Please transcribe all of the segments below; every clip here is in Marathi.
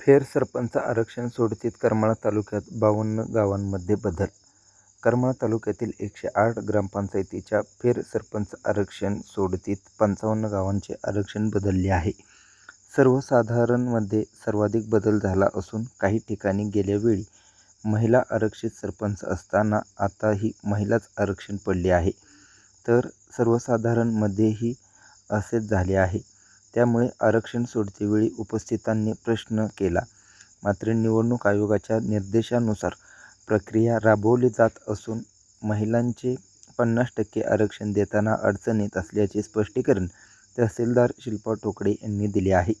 फेर सरपंच आरक्षण सोडतीत करमाळा तालुक्यात बावन्न गावांमध्ये बदल. करमाळा तालुक्यातील एकशे आठ ग्रामपंचायतीच्या फेर सरपंच आरक्षण सोडतीत पंचावन्न गावांचे आरक्षण बदलले आहे. सर्वसाधारणमध्ये सर्वाधिक बदल झाला असून काही ठिकाणी गेल्या वेळी महिला आरक्षित सरपंच असताना आताही महिलाच आरक्षण पडले आहे. तर सर्वसाधारणमध्येही असेच झाले आहे. त्यामुळे आरक्षण सोडतीवेळी उपस्थितांनी प्रश्न केला. मात्र निवडणूक आयोगाच्या निर्देशानुसार प्रक्रिया राबवली जात असून महिलांचे पन्नास टक्के आरक्षण देताना अडचण येत असल्याचे स्पष्टीकरण तहसीलदार शिल्पा टोकडे यांनी दिले आहे.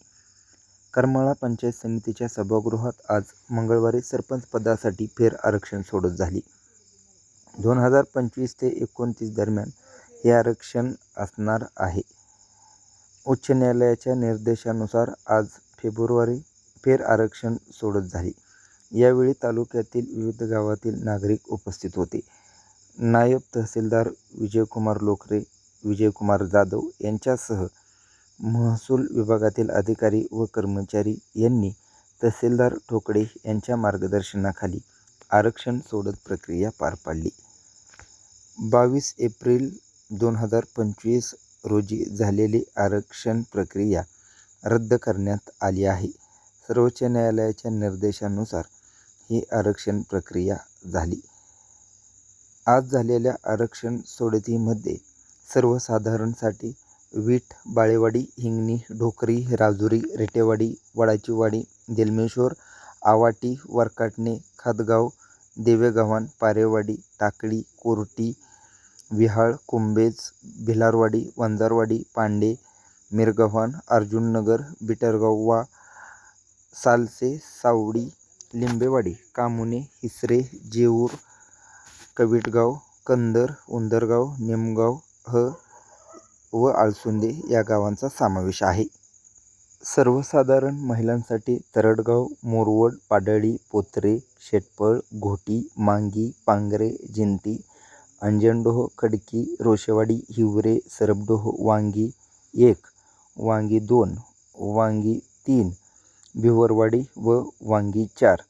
करमाळा पंचायत समितीच्या सभागृहात आज मंगळवारी सरपंच पदासाठी फेर आरक्षण सोडत झाली. दोन हजार पंचवीस ते एकोणतीस दरम्यान हे आरक्षण असणार आहे. उच्च न्यायालयाच्या निर्देशानुसार आज फेब्रुवारी फेर आरक्षण सोडत झाली. यावेळी तालुक्यातील विविध गावातील नागरिक उपस्थित होते. नायब तहसीलदार विजयकुमार लोखरे विजयकुमार जाधव यांच्यासह महसूल विभागातील अधिकारी व कर्मचारी यांनी तहसीलदार ठोकडे यांच्या मार्गदर्शनाखाली आरक्षण सोडत प्रक्रिया पार पाडली. बावीस एप्रिल दोन हजार पंचवीस रोजी झालेली आरक्षण प्रक्रिया रद्द करण्यात आली आहे. सर्वोच्च न्यायालयाच्या निर्देशानुसार ही आरक्षण प्रक्रिया झाली. आज झालेल्या आरक्षण सोडतीमध्ये सर्वसाधारणसाठी वीट बाळेवाडी हिंगणी ढोकरी राजुरी रेटेवाडी वडाचीवाडी देलमेश्वर आवाटी वरकाटणे खादगाव देवेगव्हाण पारेवाडी टाकळी कोरटी विहाळ कुंभेज भिलारवाडी वंजारवाडी पांडे मिरगव्हाण अर्जुननगर बिटरगव्वा सालसे सावडी लिंबेवाडी कामुने हिसरे जेऊर कविटगाव कंदर उंदरगाव निमगाव ह व आळसुंदे या गावांचा समावेश आहे. सर्वसाधारण महिलांसाठी तरडगाव मोरवड पाडळी पोत्रे शेटपळ घोटी मांगी पांगरे जिंती अंजनडोह खडकी रोषेवाडी हिवरे सरबडोह वांगी एक वांगी दोन वांगी तीन भिवरवाडी व वांगी चार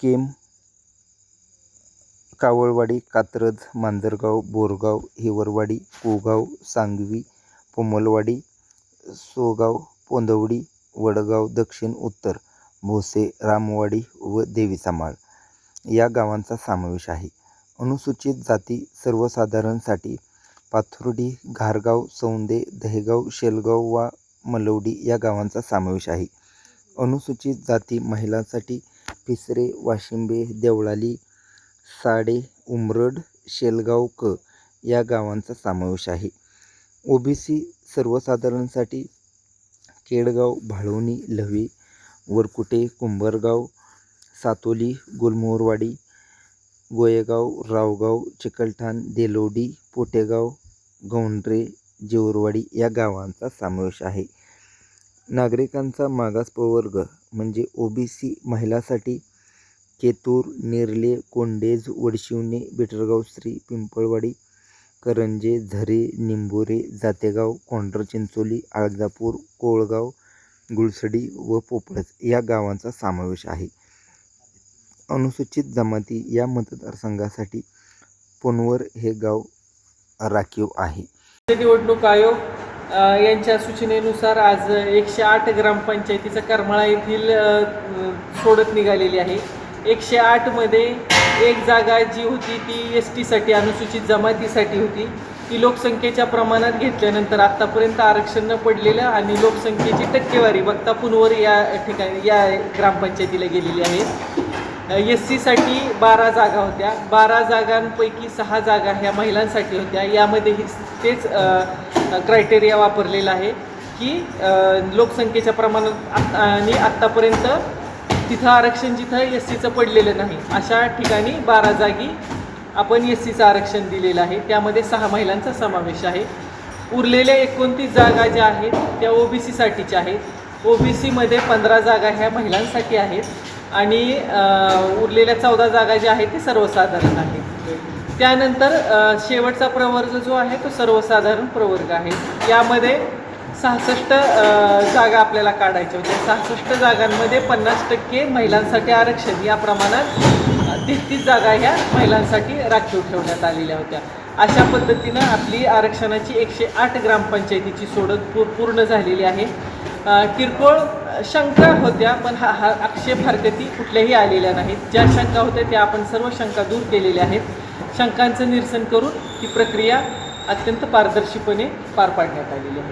केम कावळवाडी कात्रज मांजरगाव बोरगाव हिवरवाडी कोगाव सांगवी पोमलवाडी सोगाव पोंदवडी वडगाव दक्षिण उत्तर भोसे रामवाडी व देवीचामाळ या गावांचा समावेश आहे. अनुसूचित जाती सर्वसाधारणसाठी पाथुर्डी घारगाव सौंदे दहेगाव शेलगाव वा मलवडी या गावांचा समावेश आहे. अनुसूचित जाती महिलांसाठी पिसरे वाशिंबे देवळाली साडे उमरड शेलगाव क या गावांचा समावेश आहे. ओबीसी सर्वसाधारणसाठी केडगाव भाळवणी लव्हे वरकुटे कुंभरगाव सातोली गुलमोहरवाडी गोयेगाव रावगाव चिकलठाण देलोडी पोटेगाव गौंडरे जेऊरवाडी या गावांचा समावेश आहे. नागरिकांचा मागास प्रवर्ग म्हणजे सी महिलासाठी केतूर नेरले कोंडेज वडशिवणे बिटरगाव श्री पिंपळवाडी करंजे झरे निंबोरे जातेगाव कोंडर चिंचोली आळजापूर कोळगाव गुळसडी व पोपळज या गावांचा समावेश आहे. अनुसूचित जमाती या मतदारसंघासाठी पुनवर हे गाव राखीव आहे. निवडणूक आयोग यांच्या सूचनेनुसार आज एकशे आठ ग्रामपंचायतीचा करमाळा येथील सोडत निघालेली आहे. एकशे आठमध्ये एक जागा जी होती ती एस टीसाठी अनुसूचित जमातीसाठी होती. ती लोकसंख्येच्या प्रमाणात घेतल्यानंतर आत्तापर्यंत आरक्षण न पडलेलं आणि लोकसंख्येची टक्केवारी बघता पुनवर या ठिकाणी या ग्रामपंचायतीला गेलेली आहे. एस सीसाठी बारा जागा होत्या. बारा जागांपैकी सहा जागा ह्या महिलांसाठी होत्या. यामध्ये ही तेच क्रायटेरिया वापरलेला आहे की लोकसंख्येच्या प्रमाणात आणि आत्तापर्यंत तिथं आरक्षण जिथं एस सीचं पडलेलं नाही. अशा ठिकाणी बारा जागी आपण एस सीचं आरक्षण दिलेलं आहे. त्यामध्ये सहा महिलांचा समावेश आहे. उरलेल्या एकोणतीस जागा ज्या आहेत त्या ओ बी सीसाठीच्या आहेत. ओ बी सीमध्ये पंधरा जागा ह्या महिलांसाठी आहेत. आणि उरलेल्या चौदा जागा ज्या आहेत ते सर्वसाधारण आहेत. त्यानंतर शेवटचा प्रवर्ग जो आहे तो सर्वसाधारण प्रवर्ग आहे. यामध्ये सहासष्ट जागा आपल्याला काढायच्या होत्या. सहासष्ट जागांमध्ये पन्नास टक्के महिलांसाठी आरक्षण. या प्रमाणात तेहतीस जागा ह्या महिलांसाठी राखीव ठेवण्यात आलेल्या होत्या. अशा पद्धतीनं आपली आरक्षणाची एकशे आठ ग्रामपंचायतीची सोडत पूर्ण झालेली आहे. किरकोळ शंका होत्या पण हा हा आक्षेप हरकती कुठल्याही आलेल्या नाहीत. ज्या शंका होत्या त्या आपण सर्व शंका दूर केलेल्या आहेत. शंकांचं निरसन करून ही प्रक्रिया अत्यंत पारदर्शीपणे पार पाडण्यात आलेली आहे.